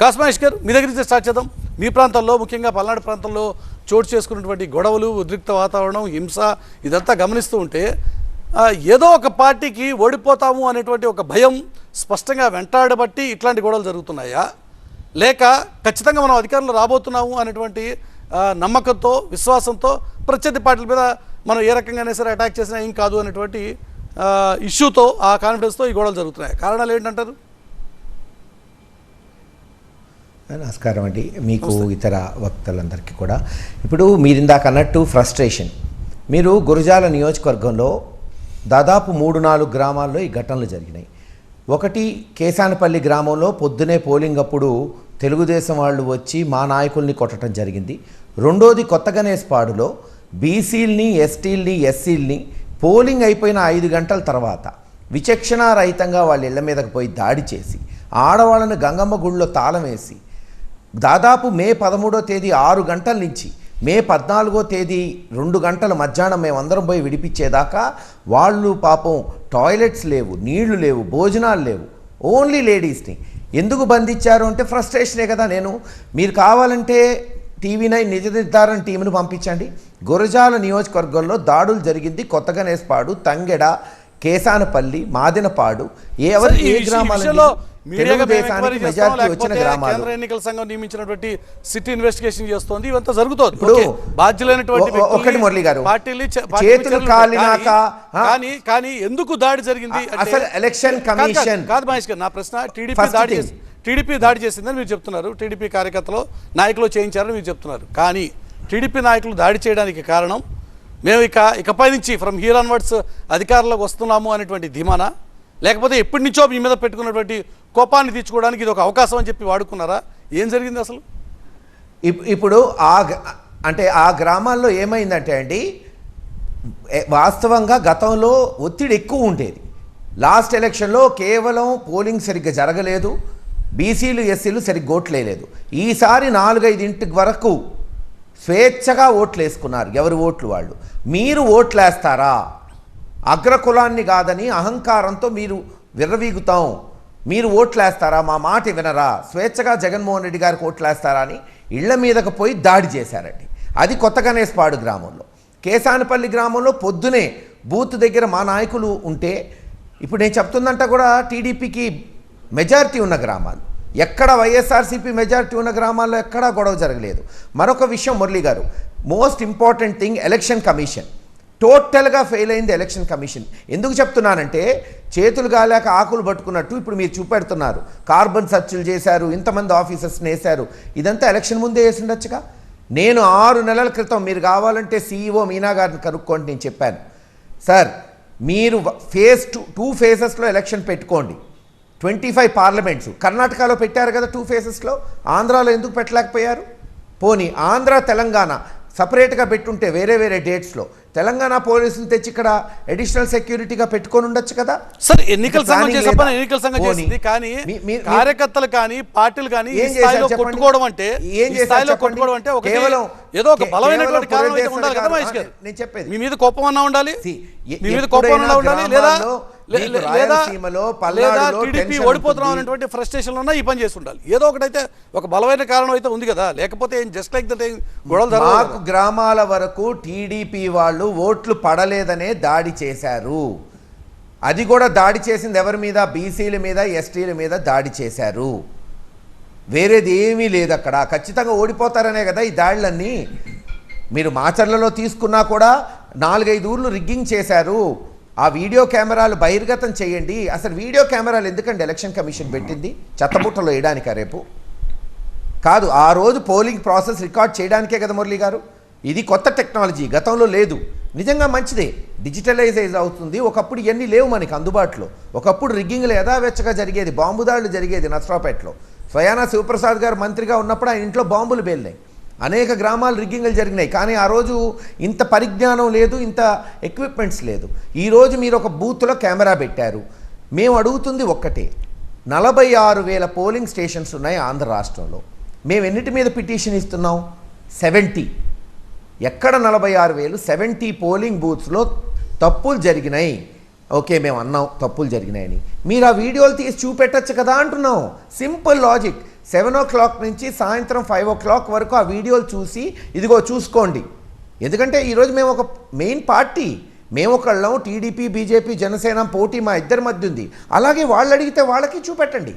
కాస్మహేష్ గారు మీ దగ్గర నుంచి స్టార్ట్ చేద్దాం. మీ ప్రాంతంలో ముఖ్యంగా పల్నాడు ప్రాంతంలో చోటు చేసుకున్నటువంటి గొడవలు ఉద్రిక్త వాతావరణం హింస ఇదంతా గమనిస్తూ ఉంటే ఏదో ఒక పార్టీకి ఓడిపోతాము అనేటువంటి ఒక భయం స్పష్టంగా వెంటాడబట్టి ఇట్లాంటి గొడవలు జరుగుతున్నాయా? లేక ఖచ్చితంగా మనం అధికారంలో రాబోతున్నాము అనేటువంటి నమ్మకంతో విశ్వాసంతో ప్రత్యర్థి పార్టీల మీద మనం ఏ రకంగానే సరే అటాక్ చేసినా ఏం కాదు అనేటువంటి ఇష్యూతో ఆ కాన్ఫిడెన్స్తో ఈ గొడవలు జరుగుతున్నాయి. కారణాలు ఏంటంటారు? నమస్కారం అండి. మీకు ఇతర వక్తలందరికీ కూడా. ఇప్పుడు మీరు ఇందాక అన్నట్టు ఫ్రస్ట్రేషన్. మీరు గురజాల నియోజకవర్గంలో దాదాపు మూడు నాలుగు గ్రామాల్లో ఈ ఘటనలు జరిగినాయి. ఒకటి కేసానపల్లి గ్రామంలో పొద్దునే పోలింగ్ అప్పుడు తెలుగుదేశం వాళ్ళు వచ్చి మా నాయకుల్ని కొట్టడం జరిగింది. రెండోది కొత్త గణేష్పాడులో బీసీల్ని ఎస్టీల్ని ఎస్సీల్ని పోలింగ్ అయిపోయిన ఐదు గంటల తర్వాత విచక్షణారహితంగా వాళ్ళ ఇళ్ళ మీదకి పోయి దాడి చేసి ఆడవాళ్ళని గంగమ్మ గుడిలో తాళం వేసి దాదాపు మే పదమూడో తేదీ ఆరు గంటల నుంచి మే పద్నాలుగో తేదీ రెండు గంటల మధ్యాహ్నం మేమందరం పోయి విడిపించేదాకా వాళ్ళు పాపం టాయిలెట్స్ లేవు నీళ్ళు లేవు భోజనాలు లేవు. ఓన్లీ లేడీస్ని. ఎందుకు బంధించారు అంటే ఫ్రస్ట్రేషనే కదా నేను. మీరు కావాలంటే టీవీ నైన్ నిజ నిర్ధారణ టీంను పంపించండి. గురజాల నియోజకవర్గంలో దాడులు జరిగింది కొత్తగా నేస్పాడు తంగెడ కేసానపల్లి మాదినపాడు. ఏ ఎవరు ఏ విషయం- తెలుగుదేశానికి మెజారిటీ వచ్చిన గ్రామాలు. కేంద్ర ఎన్నికల సంఘం నియమించినటువంటి సిటీ ఇన్వెస్టిగేషన్ చేస్తోంది. ఇవంతా జరుగుతోంది. ఇప్పుడు బాధ్యులైనటువంటి ఒకటి మురళి గారు. చేతులు కాలినాక, కానీ- ఎందుకు దాడి జరిగింది అసలు ఎలక్షన్ కాదు, కాదు, కమిషన్ కాదు మహేష్ గారు నా ప్రశ్న టీడీపీ దాడి టీడీపీ దాడి చేసిందని మీరు చెప్తున్నారు. టీడీపీ కార్యకర్తలు నాయకులు చేయించారని మీరు చెప్తున్నారు. కానీ టీడీపీ నాయకులు దాడి చేయడానికి కారణం మేము ఇక ఇకపై నుంచి ఫ్రమ్ హియర్ ఆన్వర్డ్స్ అధికారంలోకి వస్తున్నాము అనేటువంటి ధీమానా లేకపోతే ఎప్పటి నుంచో మీ మీద పెట్టుకున్నటువంటి కోపాన్ని తీర్చుకోవడానికి ఇది ఒక అవకాశం అని చెప్పి వాడుకున్నారా? ఏం జరిగింది అసలు? ఇప్- ఇప్పుడు ఆ అంటే ఆ గ్రామాల్లో ఏమైందంటే అండి వాస్తవంగా గతంలో ఒత్తిడి ఎక్కువ ఉండేది. లాస్ట్ ఎలక్షన్లో కేవలం పోలింగ్ సరిగ్గా జరగలేదు బీసీలు ఎస్సీలు సరిగ్గా ఓట్లేలేదు ఈసారి నాలుగైదింటి వరకు స్వేచ్ఛగా ఓట్లు వేసుకున్నారు ఎవరి ఓట్లు వాళ్ళు. మీరు ఓట్లేస్తారా అగ్రకులాన్ని కాదని అహంకారంతో మీరు విర్రవీగుతాం. మీరు ఓట్లేస్తారా? మా మాట వినరా? స్వేచ్ఛగా జగన్మోహన్ రెడ్డి గారికి ఓట్లేస్తారా అని ఇళ్ళ మీదకు పోయి దాడి చేశారండి. అది కొత్త గణేష్పాడు గ్రామంలో. కేశానపల్లి గ్రామంలో పొద్దునే బూత్ దగ్గర మా నాయకులు ఉంటే ఇప్పుడు నేను చెప్తుందంట కూడా టీడీపీకి మెజారిటీ ఉన్న గ్రామాలు. ఎక్కడ వైఎస్ఆర్సీపీ మెజారిటీ ఉన్న గ్రామాల్లో ఎక్కడా గొడవ జరగలేదు. మరొక విషయం Murali garu most important thing election commission. టోటల్గా ఫెయిల్ అయింది ఎలక్షన్ కమిషన్. ఎందుకు చెప్తున్నానంటే చేతులు గాలేక ఆకులు పట్టుకున్నట్టు ఇప్పుడు మీరు చూపెడుతున్నారు. కార్బన్ సర్చులు చేశారు ఇంతమంది ఆఫీసర్స్ని వేశారు ఇదంతా ఎలక్షన్ ముందే వేసిండొచ్చుగా? నేను ఆరు నెలల క్రితం మీరు కావాలంటే సీఈఓ మీనా గారిని కనుక్కోండి నేను చెప్పాను. సార్ మీరు ఫేజ్ టూ టూ ఫేజెస్లో ఎలక్షన్ పెట్టుకోండి. Twenty five parliaments. కర్ణాటకలో పెట్టారు కదా టూ ఫేజెస్లో ఆంధ్రాలో ఎందుకు పెట్టలేకపోయారు? పోనీ ఆంధ్ర తెలంగాణ. సపరేట్గా పెట్టుంటే వేరే వేరే డేట్స్లో తెలంగాణ పోలీసులు తెచ్చి ఇక్కడ అడిషనల్ సెక్యూరిటీగా పెట్టుకొని ఉండొచ్చు కదా సరే ఎన్నికల సంఘం Planning చేసే లేదా? పని ఎన్నికల సంఘం. చేసింది కానీ కార్యకర్తలు కానీ పార్టీలు కానీ ఏం చేశారు? కొట్టుకోవడం అంటే ఏం చేశారు స్థాయిలో? కొట్టుకోవడం అంటే కేవలం- ఏదో ఒక బలమైనటువంటి కారణం ఉండాలి కదా మహేష్ గారు నేను చెప్పేది. మీ మీద కోపం అన్నా ఉండాలి మీ మీద కోపం అన్నా ఉండాలి లేదా రాయలసీమలో, పల్నాడులో టీడీపీ ఓడిపోతున్నాం. అనేటువంటి ఫ్రస్ట్రేషన్ ఉన్నా ఈ పని చేసి ఉండాలి ఏదో ఒకటైతే ఒక బలమైన కారణం అయితే ఉంది కదా. లేకపోతే జస్ట్ లైక్ దట్ గొడవలు మాకు కదా. గ్రామాల వరకు టీడీపీ వాళ్ళు ఓట్లు పడలేదనే దాడి చేశారు. అది కూడా దాడి చేసింది ఎవరి మీద? బీసీల మీద ఎస్టీల మీద దాడి చేశారు. వేరేది ఏమీ లేదు అక్కడ. ఖచ్చితంగా ఓడిపోతారనే కదా ఈ దాడులన్నీ. మీరు మాచర్లలో తీసుకున్నా కూడా నాలుగైదు ఊర్లు రిగ్గింగ్ చేశారు. ఆ వీడియో కెమెరాలు బహిర్గతం చేయండి. అసలు వీడియో కెమెరాలు ఎందుకండి ఎలక్షన్ కమిషన్ పెట్టింది? చెత్తబుట్టలో వేయడానికా రేపు? కాదు ఆ రోజు పోలింగ్ ప్రాసెస్ రికార్డ్ చేయడానికే కదా మురళి గారు? ఇది కొత్త టెక్నాలజీ గతంలో లేదు. నిజంగా మంచిదే. డిజిటలైజైజ్ అవుతుంది. ఒకప్పుడు ఇవన్నీ లేవు మనకి అందుబాటులో. ఒకప్పుడు రిగ్గింగ్లు యథావెచ్చగా జరిగేది బాంబు దాడులు జరిగేది నస్రాపేటలో స్వయానా శివప్రసాద్ గారు మంత్రిగా ఉన్నప్పుడు ఆయన ఇంట్లో బాంబులు పేలినాయి. అనేక గ్రామాలు రిగ్గింగ్లు జరిగినాయి. కానీ ఆ రోజు ఇంత పరిజ్ఞానం లేదు ఇంత ఎక్విప్మెంట్స్ లేదు. ఈరోజు మీరు ఒక బూత్లో కెమెరా పెట్టారు. మేము అడుగుతుంది ఒక్కటే. నలభై ఆరు వేల పోలింగ్ స్టేషన్స్ ఉన్నాయి ఆంధ్ర రాష్ట్రంలో. మేము ఎన్నిటి మీద పిటిషన్ ఇస్తున్నాం? సెవెంటీ. ఎక్కడ నలభై ఆరు వేలు? సెవెంటీ పోలింగ్ బూత్స్లో తప్పులు జరిగినాయి. ఓకే మేము అన్నాం తప్పులు జరిగినాయని. మీరు ఆ వీడియోలు తీసి చూపెట్టచ్చు కదా అంటున్నాం. Simple logic. Seven o'clock నుంచి సాయంత్రం ఫైవ్ ఓ క్లాక్ వరకు ఆ వీడియోలు చూసి ఇదిగో చూసుకోండి. ఎందుకంటే ఈరోజు మేము ఒక మెయిన్ పార్టీ. మేము ఒకళ్ళం టీడీపీ బీజేపీ జనసేన పోటీ మా ఇద్దరి మధ్య ఉంది. అలాగే వాళ్ళు అడిగితే వాళ్ళకి చూపెట్టండి.